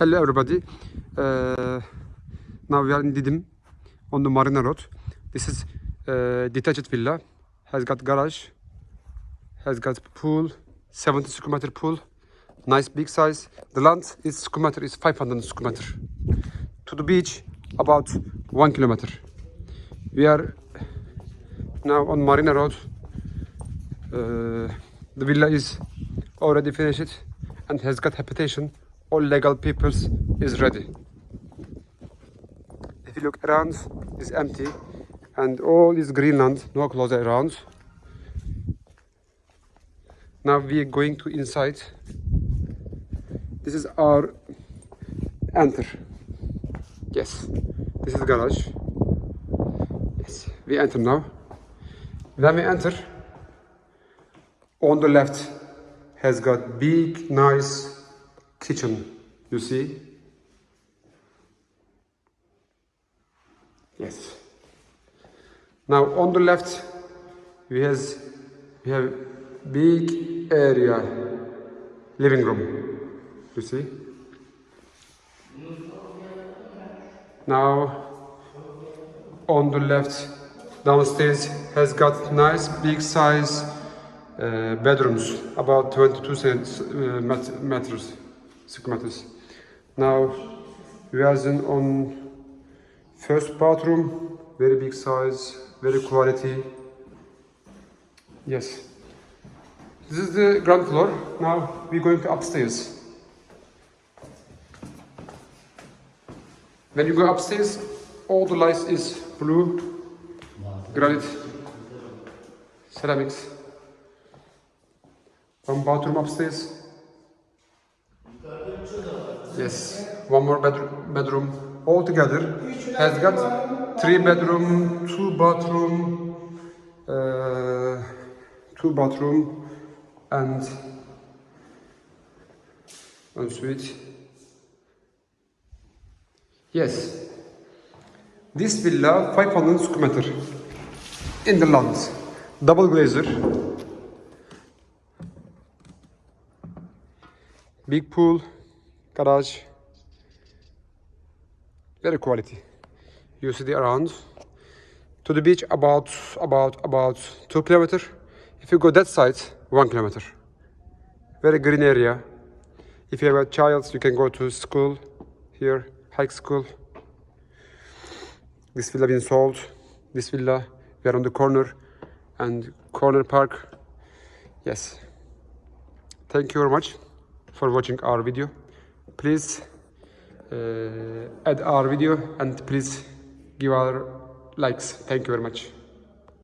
Hello everybody. Uh, now we are in Didim on the Marina Road. This is uh, detached villa. Has got garage. Has got pool. 70 square meter pool. Nice big size. The land is square meter is 500 square meter. To the beach about one kilometer. We are now on Marina Road. Uh, the villa is already finished and has got habitation. All legal peoples is ready. If you look around, it's empty and all is Greenland, no closer around. Now we are going to inside. This is our enter. Yes, this is garage. Yes, we enter now. When we enter, on the left has got big nice kitchen you see? Yes. Now on the left we has we have big area living room you see? Now on the left downstairs has got nice big size uh, bedrooms about 22 cents, uh, met- meters square now we are in on first bathroom very big size very quality. Yes. This is the ground floor. Now we're going to upstairs. When you go upstairs all the lights is blue granite ceramics. One bathroom upstairs. Yes, one more bedroom. Bedroom all together has got three bedroom, two bathroom, uh, two bathroom, and one suite. Yes, this villa 500 square meter in the land, double glazer. Big pool, garage, very quality. You see the around. To the beach about about about two kilometer. If you go that side, one kilometer. Very green area. If you have a child, you can go to school here, high school. This villa been sold. This villa, we are on the corner, and corner park. Yes. Thank you very much for watching our video. Please uh, add our video and please give our likes. Thank you very much.